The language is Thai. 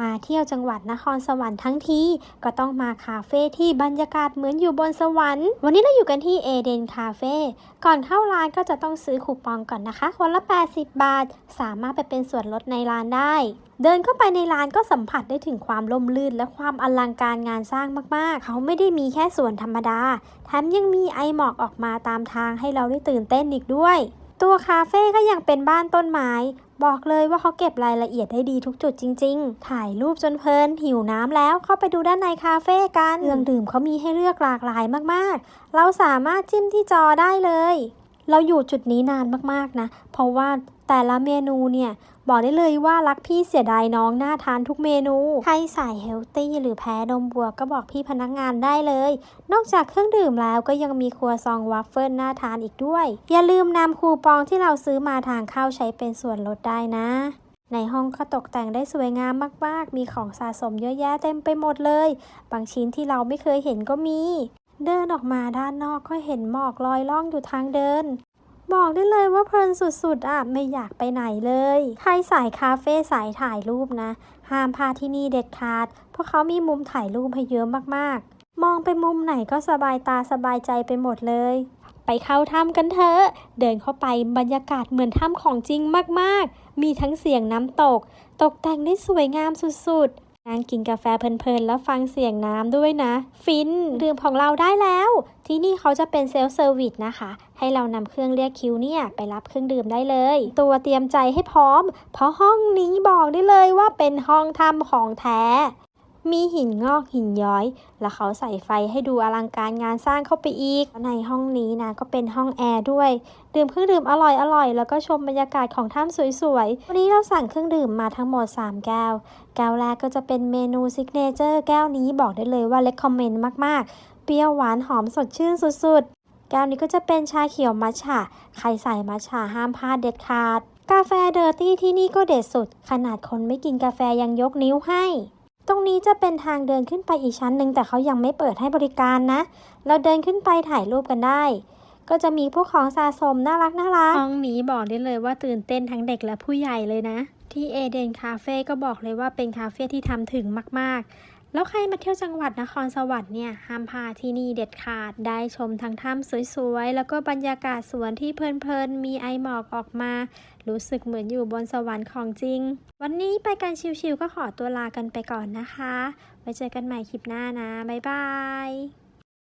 มาเที่ยวจังหวัดนครสวรรค์ทั้งทีก็ต้องมาคาเฟ่ที่บรรยากาศเหมือนอยู่บนสวรรค์ วันนี้เราอยู่กันที่เอเดนคาเฟ่ก่อนเข้าร้านก็จะต้องซื้อคูปองก่อนนะคะคนละ 80 บาท สามารถไปเป็นส่วนลดในร้านได้ เดินเข้าไปในร้านก็สัมผัสได้ถึงความล่มลื่นและความอลังการงานสร้างมากๆ เขาไม่ได้มีแค่ส่วนธรรมดา แถมยังมีไอหมอกออกมาตามทางให้เราได้ตื่นเต้นอีกด้วย ตัวคาเฟ่ก็ยังเป็นบ้านต้นไม้ บอกเลยว่าเขาเก็บรายละเอียดได้ดีทุกจุดจริง ๆ ถ่ายรูปจนเพลิน หิวน้ำแล้วเข้าไปดูด้านในคาเฟ่กันเครื่องดื่มเขามีให้เลือกหลากหลายมากๆ เราสามารถจิ้มที่จอได้เลย เราอยู่จุดนี้นานมากๆนะ เพราะว่าแต่ละเมนูเนี่ย บอกได้เลยว่ารักพี่เสียดายน้องน่าทานทุกเมนู ใครสายเฮลตี้หรือแพ้นมบัวก็บอกพี่พนักงานได้เลย นอกจากเครื่องดื่มแล้วก็ยังมีครัวซองวัฟเฟิลน่าทานอีกด้วย อย่าลืมนำคูปองที่เราซื้อมาทางเข้าใช้เป็นส่วนลดได้นะในห้องก็ตกแต่งได้สวยงามมาก ๆ มีของสะสมเยอะแยะเต็มไปหมดเลย บางชิ้นที่เราไม่เคยเห็นก็มี เดินออกมาด้านนอกก็เห็นหมอกลอยล่องอยู่ทางเดิน บอกได้เลยว่าเพลินสุดๆอะไม่อยากไปไหนเลย ใครสายคาเฟ่สายถ่ายรูปนะ ห้ามพาที่นี่เด็ดขาด เพราะเขามีมุมถ่ายรูปให้เยอะมากๆ มองไปมุมไหนก็สบายตาสบายใจไปหมดเลย ไปเข้าถ้ำกันเถอะ เดินเข้าไปบรรยากาศเหมือนถ้ำของจริงมากๆ มีทั้งเสียงน้ำตก ตกแต่งได้สวยงามสุดๆ นั่งกินกาแฟเพลินๆ แล้วฟังเสียงน้ำด้วยนะ ฟินดื่มของเราได้แล้ว ที่นี่เขาจะเป็นเซลฟ์เซอร์วิสนะคะ ให้เรานำเครื่องเรียกคิวเนี่ย ไปรับเครื่องดื่มได้เลย ตัวเตรียมใจให้พร้อม เพราะห้องนี้บอกได้เลยว่าเป็นห้องทำของแท้ มีหินงอกหินย้อย แล้วเขาใส่ไฟให้ดูอลังการงานสร้างเข้าไปอีก ในห้องนี้นะก็เป็นห้องแอร์ด้วย ดื่มเครื่องดื่มอร่อยๆแล้วก็ชมบรรยากาศของถ้ำสวยๆ วันนี้เราสั่งเครื่องดื่มมาทั้งหมด 3 แก้ว แก้วแรกก็จะเป็นเมนูซิกเนเจอร์แก้วนี้บอกได้เลยว่าเล c คอมเมนต์มากๆ เปรี้ยวหวานหอมสดชื่นสุดๆ แก้วนี้ก็จะเป็นชาเขียวมัทฉะ ใครใส่มัทฉะห้ามพลาดเด็ดขาด กาแฟเดอร์ตี้ที่นี่ก็เด็ดสุด ขนาดคนไม่กินกาแฟยังยกนิ้วให้ ตรงนี้จะเป็นทางเดินขึ้นไปอีกชั้นหนึ่งแต่เขายังไม่เปิดให้บริการนะ เราเดินขึ้นไปถ่ายรูปกันได้ ก็จะมีพวกของสะสมน่ารักน่ารักห้องนี้บอกได้เลยว่าตื่นเต้นทั้งเด็กและผู้ใหญ่เลยนะ ที่เอเดนคาเฟ่ก็บอกเลยว่าเป็นคาเฟ่ที่ทำถึงมากๆ แล้วใครมาเที่ยวจังหวัดนครสวรรค์เนี่ยห้ามพลาดที่นี่เด็ดขาดได้ชมทั้งถ้ำสวยๆ แล้วก็บรรยากาศสวนที่เพลินๆ มีไอหมอกออกมา รู้สึกเหมือนอยู่บนสวรรค์ของจริง วันนี้ไปกันชิวๆก็ขอตัวลากันไปก่อนนะคะ ไว้เจอกันใหม่คลิปหน้านะ บ๊ายบาย